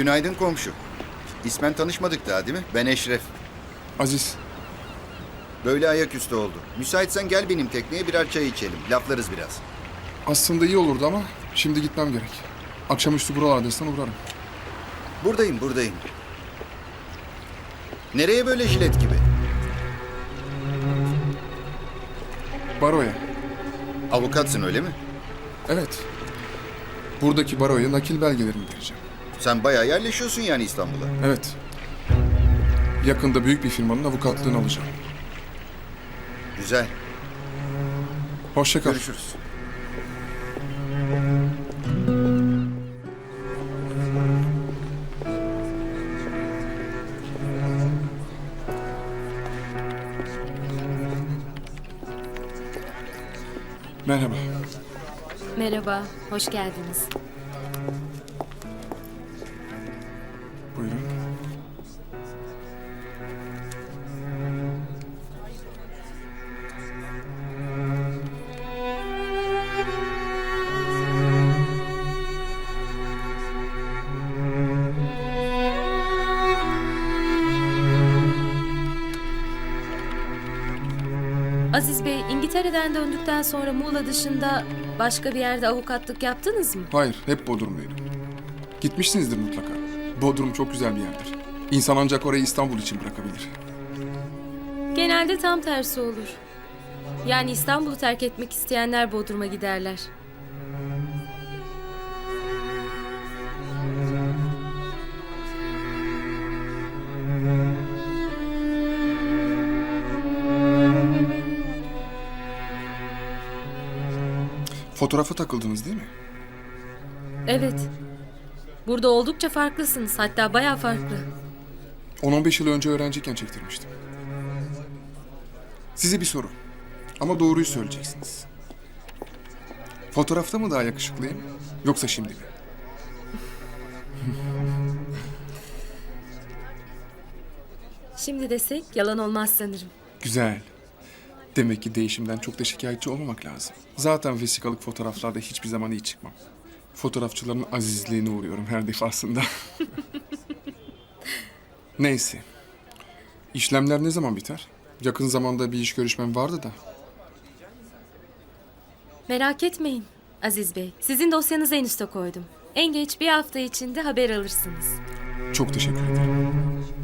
Günaydın komşu. İsmen tanışmadık daha değil mi? Ben Eşref. Aziz, Böyle ayaküstü oldu. Müsaitsen gel benim tekneye birer çay içelim. Laflarız biraz. aslında iyi olurdu ama şimdi gitmem gerek. Akşamüstü buralardaysan uğrarım. Buradayım, buradayım. Nereye böyle jilet gibi? Baroya. Avukatsın öyle mi? Evet. Buradaki baroya nakil belgelerimi vereceğim. Sen bayağı yerleşiyorsun yani İstanbul'a. Evet. Yakında büyük bir firmanın avukatlığını alacağım. Güzel. Hoşça kal. Görüşürüz. Merhaba. Merhaba, hoş geldiniz. Aziz Bey, İngiltere'den döndükten sonra Muğla dışında başka bir yerde avukatlık yaptınız mı? Hayır, hep Bodrum'daydım. Gitmişsinizdir mutlaka. Bodrum çok güzel bir yerdir. İnsan ancak orayı İstanbul için bırakabilir. Genelde tam tersi olur. Yani İstanbul'u terk etmek isteyenler Bodrum'a giderler. Fotoğrafa takıldınız değil mi? Evet. Burada oldukça farklısınız, hatta bayağı farklı. 10-15 yıl önce öğrenciyken çektirmiştim. Size bir soru. Ama doğruyu söyleyeceksiniz. Fotoğrafta mı daha yakışıklıyım yoksa şimdi mi? Şimdi desek yalan olmaz sanırım. Güzel. Demek ki değişimden çok da şikayetçi olmamak lazım. Zaten vesikalık fotoğraflarda hiçbir zaman iyi çıkmam. Fotoğrafçıların azizliğine uğruyorum her defasında. Neyse. İşlemler ne zaman biter? Yakın zamanda bir iş görüşmem vardı da. Merak etmeyin Aziz Bey. Sizin dosyanızı en üste koydum. En geç bir hafta içinde haber alırsınız. Çok teşekkür ederim.